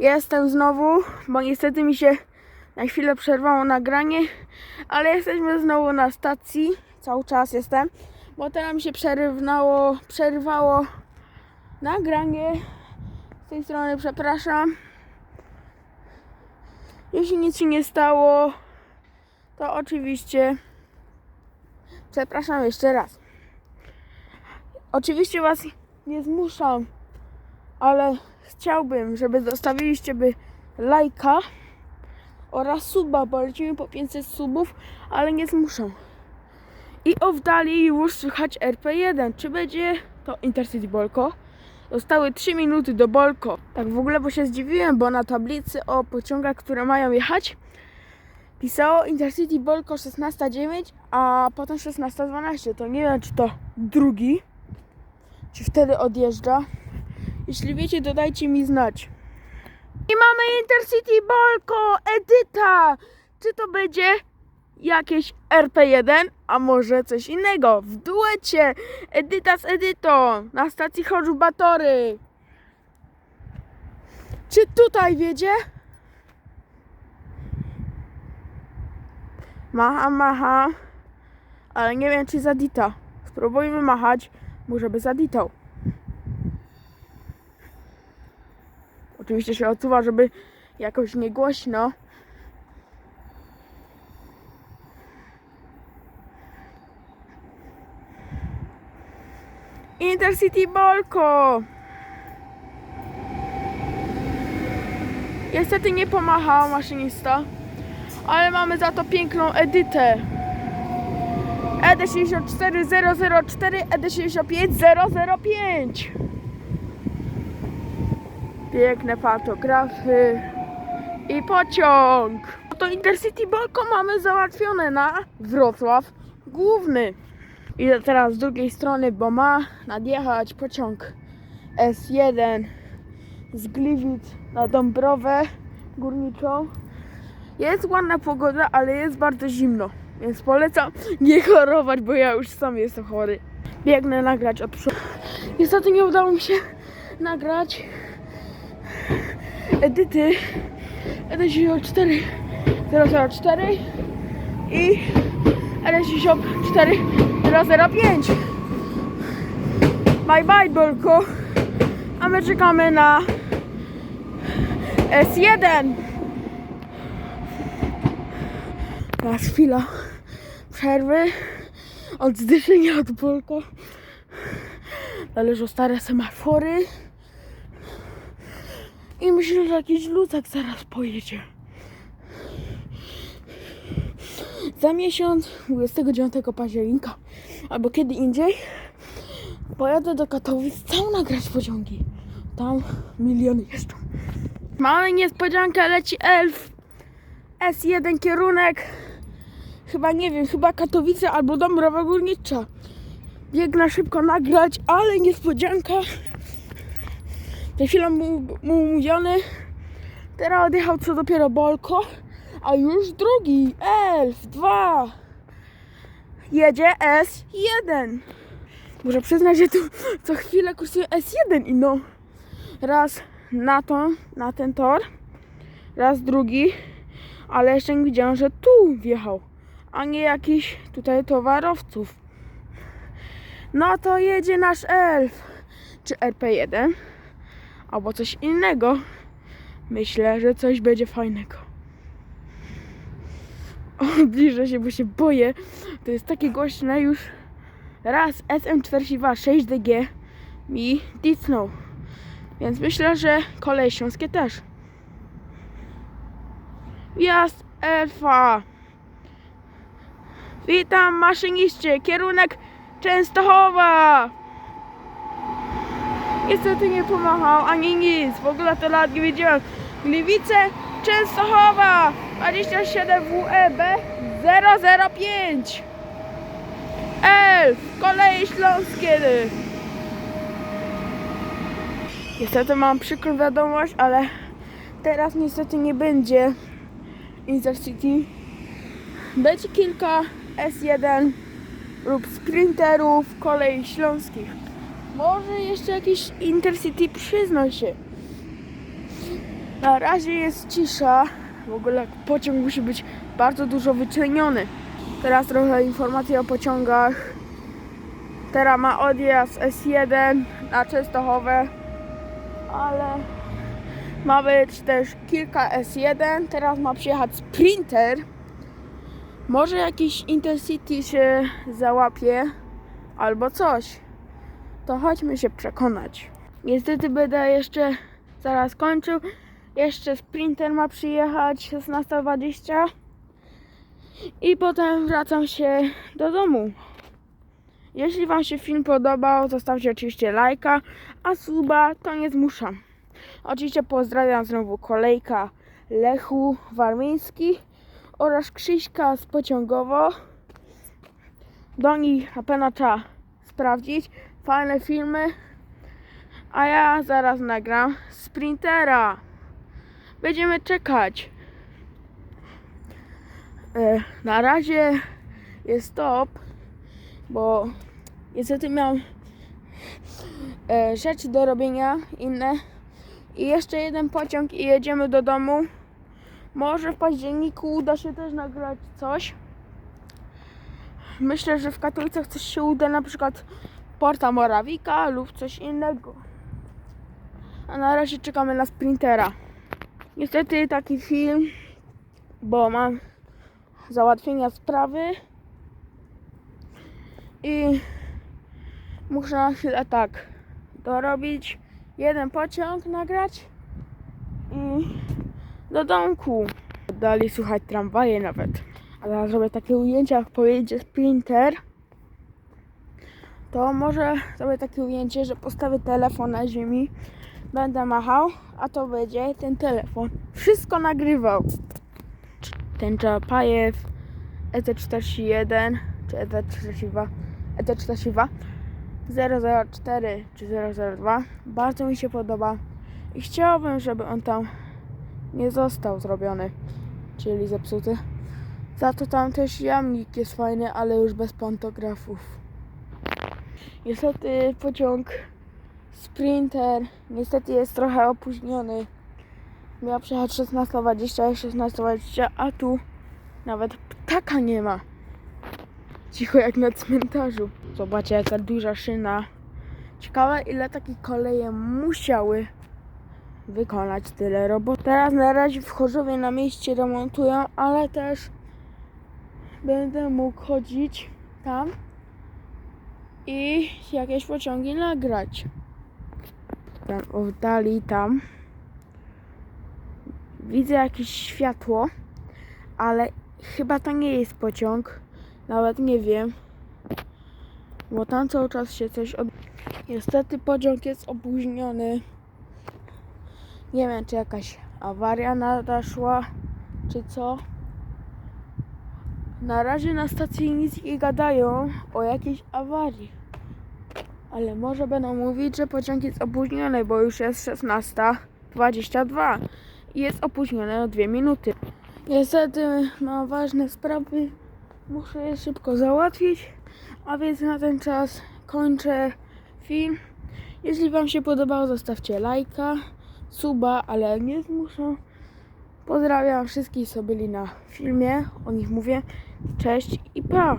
Jestem znowu, bo niestety mi się na chwilę przerwało nagranie, ale jesteśmy znowu na stacji. Cały czas jestem, bo teraz mi się przerywnało, przerywało nagranie. Z tej strony przepraszam. Jeśli nic się nie stało, to oczywiście przepraszam jeszcze raz. Oczywiście Was nie zmuszam, ale chciałbym, żeby zostawiliście by lajka oraz suba, bo lecimy po 500 subów, ale nie zmuszam. I oddali już słychać RP1. Czy będzie to Intercity Bolko? Zostały 3 minuty do Bolko. Tak w ogóle, bo się zdziwiłem, bo na tablicy o pociągach, które mają jechać, pisało Intercity Bolko 16.09, a potem 16.12. To nie wiem, czy to drugi, czy wtedy odjeżdża. Jeśli wiecie, to dajcie mi znać. I mamy Intercity Bolko, Edyta! Czy to będzie jakieś RP1, a może coś innego? W duecie Edyta z Edytą na stacji Chorzów Batory. Czy tutaj wiedzie? Macha, macha. Ale nie wiem, czy zadita. Spróbujmy machać. Może by zaditał. Oczywiście się odsuwa, żeby jakoś nie głośno. Intercity Bolko! Niestety nie pomachał maszynista, ale mamy za to piękną edytę. E ED64004, ED65005. Piękne fotografy i pociąg. To Intercity Bolko mamy załatwione na Wrocław Główny. Idę teraz z drugiej strony, bo ma nadjechać pociąg S1 z Gliwic na Dąbrowę Górniczą. Jest ładna pogoda, ale jest bardzo zimno, więc polecam nie chorować, bo ja już sam jestem chory. Biegnę nagrać od przodu. Niestety nie udało mi się nagrać edyty. ED64 004 i ED64 005 Bye bye Bolko. A my czekamy na S1 Teraz chwila przerwy. Od zdyszenia od Bolko. Należą stare semafory i myślę, że jakiś luzak zaraz pojedzie. Za miesiąc, 29 października, albo kiedy indziej, pojadę do Katowic tam nagrać pociągi. Tam miliony jeżdżą. Mamy niespodziankę, leci elf. S1 kierunek. Chyba nie wiem, chyba Katowice albo Dąbrowa Górnicza. Biegnę szybko nagrać, ale niespodzianka. Chwilę mu, mu mówiony. Teraz odjechał co dopiero Bolko, a już drugi, Elf, dwa. Jedzie S1. Muszę przyznać, że tu co chwilę kursuje S1 i no. Raz na to, na ten tor, raz drugi, ale jeszcze nie widziałem, że tu wjechał, a nie jakiś tutaj towarowców. No to jedzie nasz Elf, czy RP1 albo coś innego. Myślę, że coś będzie fajnego. O, bliżę się, bo się boję. To jest takie głośne już. Raz SM42 6DG mi disnął. Więc myślę, że koleje śląskie też. Wjazd Elfa. Witam maszyniście. Kierunek Częstochowa. Niestety nie pomachał ani nic. W ogóle to lat nie wiedziałem. Gliwice, Częstochowa 27 WEB 005 Elf, koleje śląskie. Niestety mam przykrą wiadomość, ale teraz niestety nie będzie Intercity. Będzie kilka S1 lub sprinterów kolei śląskich. Może jeszcze jakiś Intercity przyzna się. Na razie jest cisza. W ogóle pociąg musi być bardzo dużo wyceniony. Teraz trochę informacji o pociągach. Teraz ma odjazd S1 na Częstochowę, ale ma być też kilka S1. Teraz ma przyjechać Sprinter. Może jakiś Intercity się załapie albo coś. To chodźmy się przekonać. Niestety będę jeszcze zaraz kończył. Jeszcze Sprinter ma przyjechać 16.20 i potem wracam się do domu. Jeśli Wam się film podobał, zostawcie oczywiście lajka, a suba to nie zmuszam. Oczywiście pozdrawiam znowu kolejka Lechu Warmiński oraz Krzyśka z Pociągowo. Do nich na pewno trzeba sprawdzić. Fajne filmy. A ja zaraz nagram Sprintera. Będziemy czekać. E, na razie jest stop, bo niestety miałem e, rzeczy do robienia inne. I jeszcze jeden pociąg i jedziemy do domu. Może w październiku uda się też nagrać coś. Myślę, że w Katowicach coś się uda, na przykład Porta Morawika lub coś innego. A na razie czekamy na sprintera. Niestety taki film, bo mam załatwienia sprawy i muszę na chwilę tak dorobić jeden pociąg nagrać i do domku. Dali słuchać tramwaje nawet. A teraz zrobię takie ujęcia, jak pojedzie sprinter. To może zrobię takie ujęcie, że postawię telefon na ziemi, będę machał, a to będzie ten telefon. Wszystko nagrywał. Ten Czapajew ET41 czy E ET42 ET42 004 czy 002 bardzo mi się podoba i chciałbym, żeby on tam nie został zrobiony, czyli zepsuty. Za to tam też jamnik jest fajny, ale już bez pantografów. Niestety pociąg Sprinter niestety jest trochę opóźniony. Miał przyjechać 16.20 i 16.20, a tu nawet ptaka nie ma. Cicho jak na cmentarzu. Zobaczcie jaka duża szyna. Ciekawe ile takie koleje musiały wykonać tyle robot. Teraz na razie w Chorzowie na mieście remontują, ale też będę mógł chodzić tam i jakieś pociągi nagrać. Tam w dali tam widzę jakieś światło, ale chyba to nie jest pociąg. Nawet nie wiem. Bo tam cały czas się coś. Niestety pociąg jest opóźniony. Nie wiem, czy jakaś awaria nadeszła, czy co. Na razie na stacji nic nie gadają o jakiejś awarii. Ale może będą mówić, że pociąg jest opóźniony, bo już jest 16.22 i jest opóźniony o 2 minuty. Niestety mam ważne sprawy, muszę je szybko załatwić, a więc na ten czas kończę film. Jeśli Wam się podobało, zostawcie lajka, suba, ale nie zmuszę. Pozdrawiam wszystkich, co byli na filmie, o nich mówię. Cześć i pa!